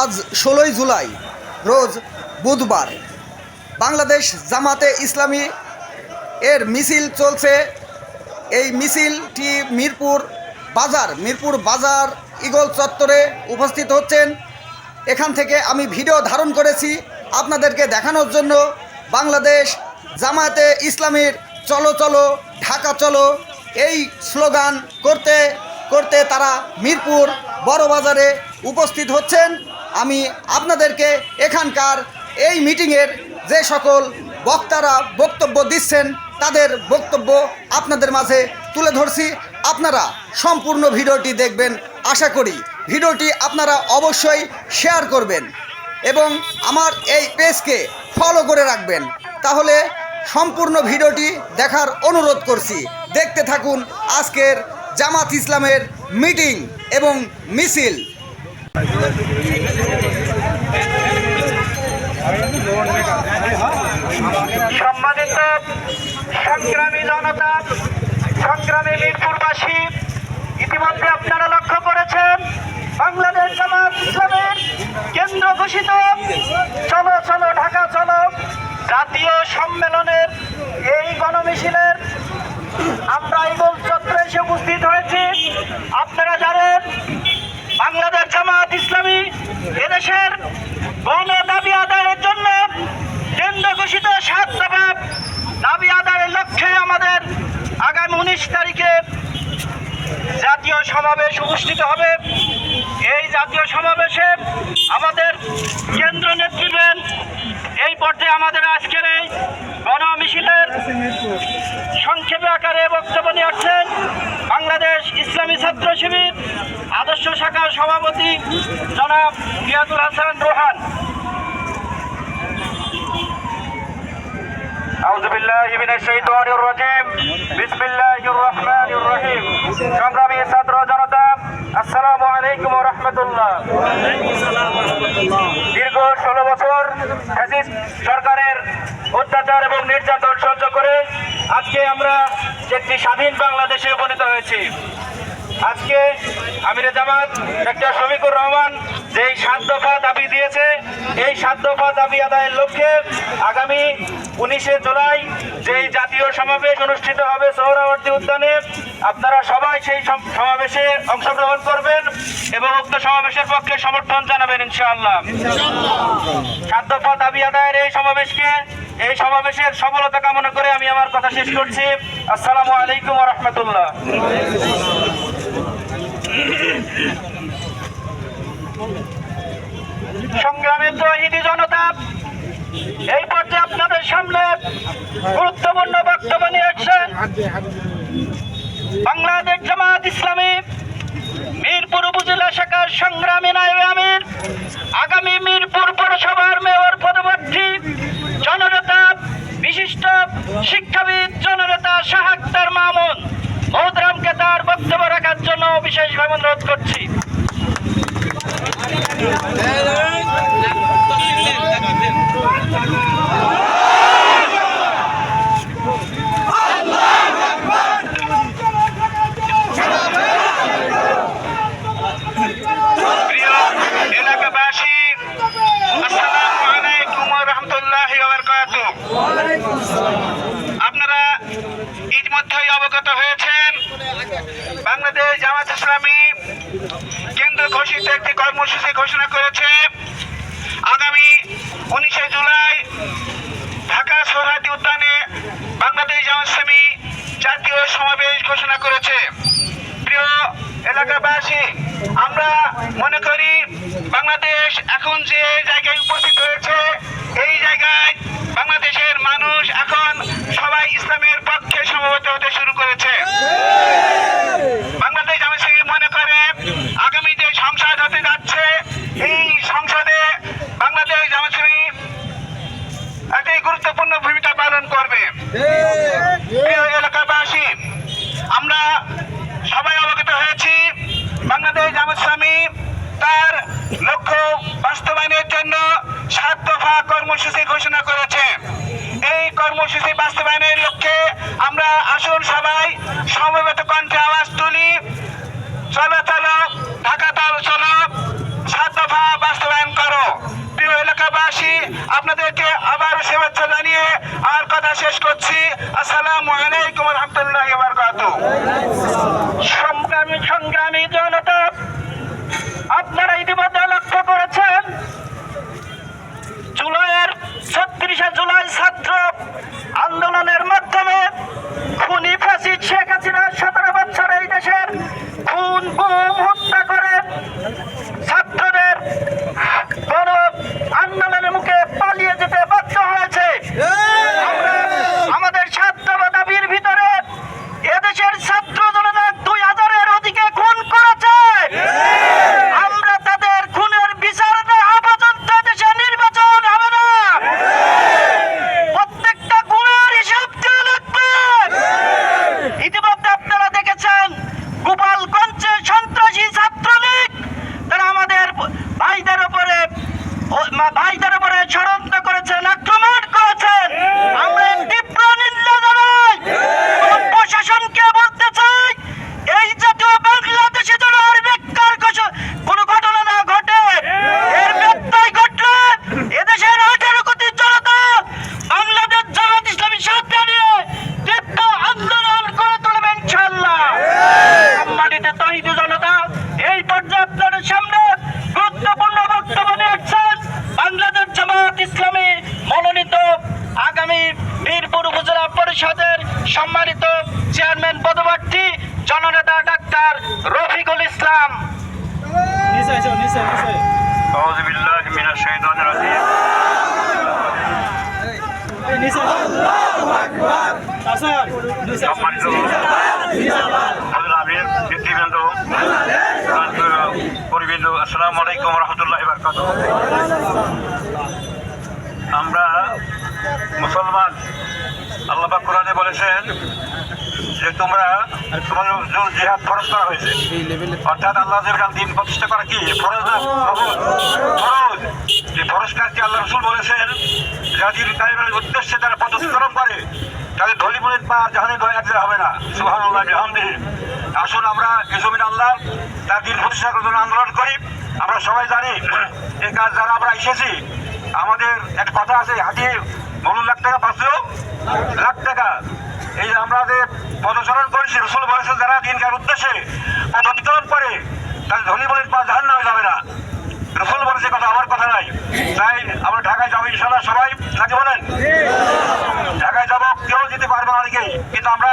আজ ষোলোই জুলাই, রোজ বুধবার। বাংলাদেশ জামাতে ইসলামী এর মিছিল চলছে। এই মিছিলটি মিরপুর বাজার মিরপুর বাজার ইগল চত্বরে উপস্থিত হচ্ছেন। এখান থেকে আমি ভিডিও ধারণ করেছি আপনাদেরকে দেখানোর জন্য। বাংলাদেশ জামাতে ইসলামীর চলো চলো, ঢাকা চলো। এই স্লোগান করতে করতে তারা মিরপুর বড় বাজারে উপস্থিত হচ্ছেন। আমি আপনাদেরকে এখানকার এই মিটিংয়ের যে সকল বক্তারা বক্তব্য দিচ্ছেন, তাদের বক্তব্য আপনাদের মাঝে তুলে ধরছি। আপনারা সম্পূর্ণ ভিডিওটি দেখবেন, আশা করি ভিডিওটি আপনারা অবশ্যই শেয়ার করবেন এবং আমার এই পেজকে ফলো করে রাখবেন। তাহলে সম্পূর্ণ ভিডিওটি দেখার অনুরোধ করছি। দেখতে থাকুন আজকের জামাত ইসলামের মিটিং এবং মিছিল। সম্মানিত সংগ্রামী জনতা, সংগ্রামী মিরপুরবাসী, ইতিমধ্যে আপনারা লক্ষ্য করেছেন, বাংলাদেশ জামাত ইসলামের কেন্দ্র ঘোষিত চলো চলো ঢাকা চলো জাতীয় সম্মেলনের এই গণমিছিলের আমরা ইগল চত্বরে এসে উপস্থিত হয়েছি আপনারা জানেন বাংলাদেশ জামাত ইসলামী এদেশের গণ দাবি আদায়ের জন্য কেন্দ্র ঘোষিত সাত দফা দাবি আদায়ের লক্ষ্যে আমাদের আগামী উনিশ তারিখে জাতীয় সমাবেশ অনুষ্ঠিত হবে এই জাতীয় সমাবেশে আমাদের কেন্দ্র নেতৃত্বের এই পর্যায়ে আমাদের আজকের এই গণ মিছিলের সংক্ষেপে আকারে বক্তব্য নিয়ে আসছেন বাংলাদেশ ইসলামী ছাত্র শিবির আদর্শ শাখার সভাপতি জনাব রিয়াদুল হাসান রোহান أعوذ بالله من الشيطان الرجيم بسم الله الرحمن الرحيم দীর্ঘ ষোলো বছর সরকারের অত্যাচার এবং নির্যাতন সহ্য করে আজকে আমরা একটি স্বাধীন বাংলাদেশে উপনীত হয়েছি। আজকে আমিরে জামাত, ডাক্তার শফিকুর রহমান যে সাত দফা দাবি দিয়েছে, এই সাত দফা দাবি আদায়ের লক্ষ্যে আগামী উনিশে জুলাই যে জাতীয় সমাবেশ অনুষ্ঠিত হবে সৌরাবর্তী উদ্যানে, আপনারা সবাই সেই সম- সমাবেশে অংশগ্রহণ করবেন এবং উক্ত সমাবেশের পক্ষে সমর্থন জানাবেন, ইনশাআল্লাহ। সাত দফা দাবি আদায়ের এই সমাবেশকে, এই সমাবেশের সফলতা কামনা করে আমি আমার কথা শেষ করছি। আসসালামু আলাইকুম রহমতুল্লাহ। সংগ্রামের তহিদি জনতা, এই পর্যায়ে আপনাদের সামনে গুরুত্বপূর্ণ বক্তব্য নিয়ে আসছেন বাংলাদেশ জামাত ইসলামী, মিরপুর উপজেলা শাখার সংগ্রামী নায়ব আমির, আগামী মিরপুর পৌরসভার মেয়র পদপ্রার্থী জননেতা, বিশিষ্ট শিক্ষাবিদ জননেতা শাহাক্তার মামুন। মৌদরামকে তার বক্তব্য রাখার জন্য বিশেষভাবে অনুরোধ করছি প্রিয় এলাকাবাসী আসসালামু আলাইকুম ওয়া রাহমাতুল্লাহি ওয়া বারাকাতুহু আপনারা ইতিমধ্যেই অবগত হয়েছেন বাংলাদেশ জামাত ইসলামী কেন্দ্র ঘোষিত একটি কর্মসূচি ঘোষণা করেছে। আগামী উনিশে জুলাই ঢাকা সোহরাদি উদ্যানে বাংলাদেশ জামাত জাতীয় সমাবেশ ঘোষণা করেছে। প্রিয় এলাকাবাসী, আমরা মনে করি বাংলাদেশ এখন যে জায়গায় উপস্থিত হয়েছে, এই জায়গায় বাংলাদেশের মানুষ এখন সবাই ইসলামের পক্ষে সমবেত হতে শুরু করেছে বাংলাদেশ জামাত ইসলামী মনে করে আগামী যে সংসদ হতে যাচ্ছে এই সংসদে বাংলাদেশ জামাত ইসলামী একটি গুরুত্বপূর্ণ ভূমিকা পালন করবে প্রিয় এলাকাবাসী আমরা সবাই অবগত হয়েছি বাংলাদেশ জামাত ইসলামী তার লক্ষ্য বাস্তবায়নের জন্য সাত দফা কর্মসূচি ঘোষণা করেছে। এই কর্মসূচি বাস্তবায়নের লক্ষ্যে আমরা আসুন সবাই, সমবেত কণ্ঠে আওয়াজ তুলি। চলো ঢাকা দল, চলো, সাত দফা বাস্তবায়ন করো। প্রিয় এলাকাবাসী, আপনাদেরকে আবার শুভেচ্ছা জানিয়ে আর কথা শেষ করছি। আসসালামু আলাইকুম রহমতুল্লাহ বারকাত সংগ্রামী সংগ্রামী জনতা আপনারা ইতিমধ্যে লক্ষ্য করেছেন জুলাইয়ের ছত্রিশে জুলাই ছাত্র আন্দোলনের মাধ্যমে খুনি ফাঁসিদ শেখ হাসিনা সতেরো বছর এই দেশের খুন গুম হত্যা করে ছাত্রদের গণ আন্দোলনের মুখে পালিয়ে যেতে বাধ্য হয়েছে আমরা আমাদের ছাত্র দাবির ভিতরে এদেশের ছাত্র জনতা দুই হাজারের অধিকে খুন করেছে আমরা তাদের খুনের বিচার দেওয়া পর্যন্ত দেশে নির্বাচন হবে না প্রত্যেকটা গুণের হিসাব দিয়ে লাগবে ইতিমধ্যে আপনারা দেখেছেন গোপালগঞ্জে সন্ত্রাসী ছাত্রলীগ তারা আমাদের ভাইদের উপরে ও- মা- ভাইদের উপরে ষড়যন্ত্র করেছেন আক্রমণ করেছেন আমরা এর তীব্র নিন্দা জানাই এবং প্রশাসনকে বলতে চাই এই জাতীয় বাংলাদেশে যেন আর বেকার কোন ঘটনা না ঘটে এর ব্যত্যয় ঘটলে এদেশের আঠারো কোটি জনতা বাংলাদেশ জামাত ইসলামী সাথে নিয়ে তীব্র আন্দোলন করে তুলবে ইনশাল্লাহ সম্মানিত তহিদ জনতা এই পর্যায়ে আপনাদের সামনে গুরুত্বপূর্ণ বক্তব্য নিয়েছেন বাংলাদেশ জামাত ইসলামী মনোনীত আগামী বীরপুর উপজেলা পরিষদের সম্মানিত চেয়ারম্যান পদপ্রার্থী জননেতা ডাক্তার রফিকুল ইসলাম নিচে এসো নিচে নিচে أعوذ بالله من الشيطان الرجيم এই নিচে আসার নিচে সম্মানিত হজরত আমির নেতৃবৃন্দ পরিবৃন্দ আসসালামু আলাইকুম রহমতুল্লাহ বারকাত আমরা মুসলমান আল্লাহ কোরআনে বলেছেন যে তোমরা জন্য জিহাদ ফরজ করা হয়েছে। অর্থাৎ আল্লাহ দিন প্রতিষ্ঠা করা কি? ফরজ না ফরজ? এই ফরজ কাজকে আল্লাহ রসুল বলেছেন জাতির কায়েমের উদ্দেশ্যে তারা পদস্খলন করে, তাদের ধলিমুলের পা জাহানে ধরে একজা হবে না। সুহান আসুন আমরা এই জমিন আল্লাহ তার দিন প্রতিষ্ঠা করার জন্য আন্দোলন করি। আমরা সবাই জানি এই কাজ যারা আমরা এসেছি, আমাদের একটা কথা আছে হাতিয়ে বলুন লাখ টাকা পাঁচশো লাখ টাকা। এই যে আমরা যে পদচারণ করেছি, রসুল বলেছেন যারা দিনকার উদ্দেশ্যে পদ অতিক্রম করে তাদের ধনী বলেন পা জাহান নামে যাবে না। রসুল বলেছে কথা, আমার কথা নাই। তাই আমরা ঢাকায় যাব ইনশাল্লাহ সবাই নাকি বলেন। ঢাকায় যাব, কেউ যেতে পারবে না অনেকেই কিন্তু আমরা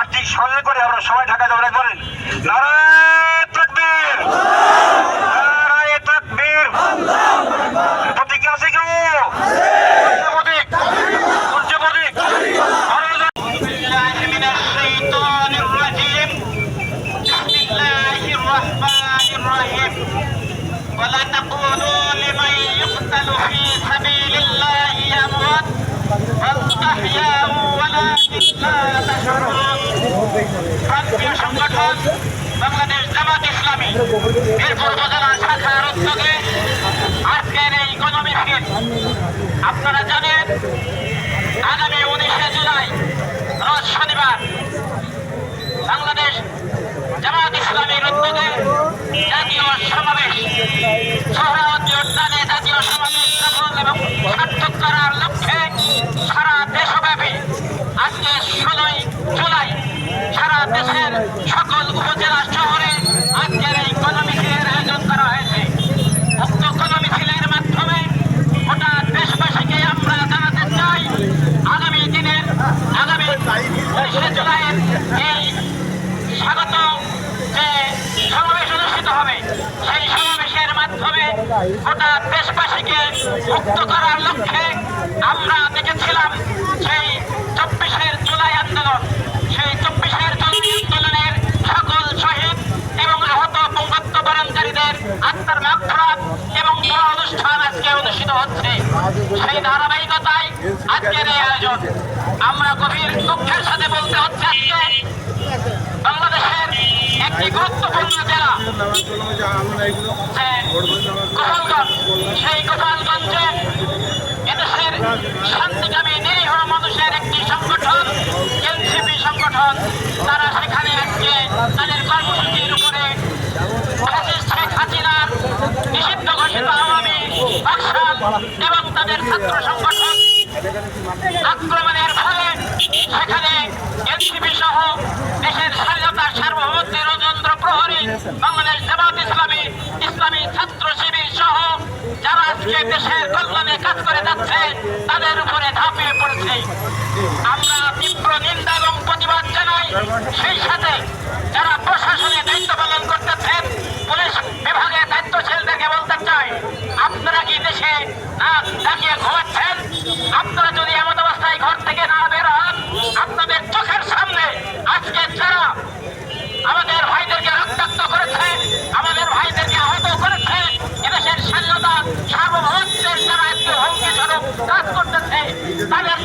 আর্থিক সহযোগ করে আমরা সবাই ঢাকায় যাব নাকি বলেন নারায়ণ أحياء ولكن لا تشعرون প্রান্তীয় সংগঠন বাংলাদেশ জামাত ইসলামী এরপর উপজেলা শাখার উদ্যোগে আজকের এই গণমিছিল আপনারা জানেন আগামী উনিশে জুলাই রোজ শনিবার বাংলাদেশ জামাত ইসলামের উদ্যোগে জাতীয় সমাবেশ সোহরাওয়ার্দী উদ্যানে জাতীয় সমাবেশ সফল এবং সার্থক করার লক্ষ্যে সারা দেশব্যাপী আজকে ষোলোই জুলাই সারা দেশের সকল উপজেলা শহরে আজকের এই গণমিছিলের আয়োজন করা হয়েছে উক্ত গণমিছিলের মাধ্যমে গোটা দেশবাসীকে আমরা জানাতে চাই আগামী দিনের আগামী উনিশে জুলাইয়ের এই স্বাগত যে সমাবেশ অনুষ্ঠিত হবে সেই সমাবেশের মাধ্যমে গোটা দেশবাসীকে মুক্ত করার লক্ষ্যে আমরা দেখেছিলাম সেই চব্বিশের জুলাই আন্দোলন। সেই চব্বিশের জুলাই আন্দোলনের সকল শহীদ এবং আহত বঙ্গত্ব বরণকারীদের আত্মার মাগফিরাত এবং দোয়া অনুষ্ঠান আজকে অনুষ্ঠিত হচ্ছে। সেই ধারাবাহিকতায় আজকের এই আয়োজন। আমরা গভীর দুঃখের সাথে বলতে হচ্ছে আজকে বাংলাদেশের সেই গোপালগঞ্জে এদেশের শান্তিকামী নিরীহ মানুষের একটি সংগঠন এনসিপি সংগঠন তারা সেখানে আজকে তাদের কর্মসূচির উপরে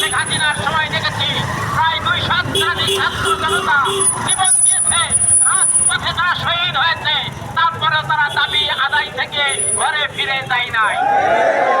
শেখ হাসিনার সময় দেখেছি। প্রায় দুই শতাধিক ছাত্র জনতা জীবন দিয়েছে, রাজপথে তারা শহীদ হয়েছে, তারপরেও তারা দাবি আদায় থেকে ঘরে ফিরে যায় নাই।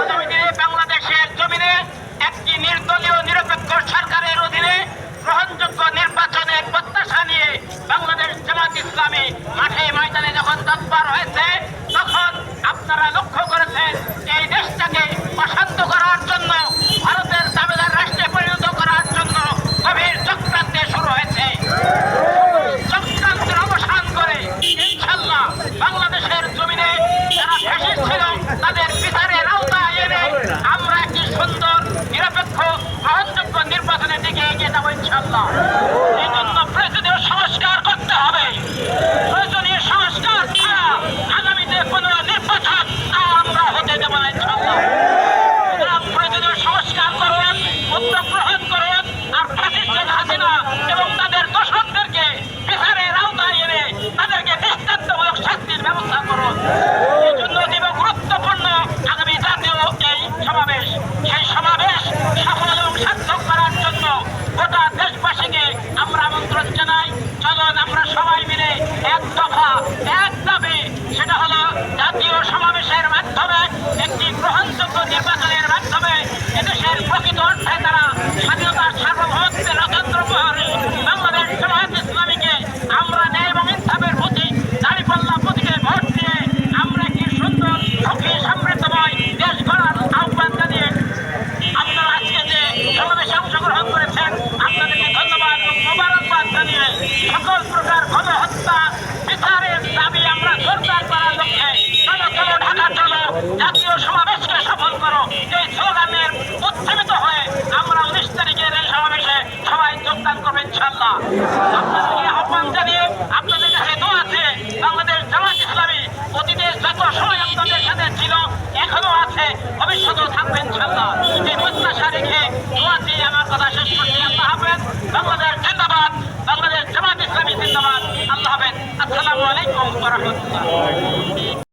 আগামী দিনে বাংলাদেশের জমিনে একটি নির্দলীয় নিরপেক্ষ সরকারের অধীনে গ্রহণযোগ্য নির্বাচনের প্রত্যাশা নিয়ে বাংলাদেশ জামাত ইসলামী মাঠে ময়দানে যখন তৎপর হয়েছে Amen.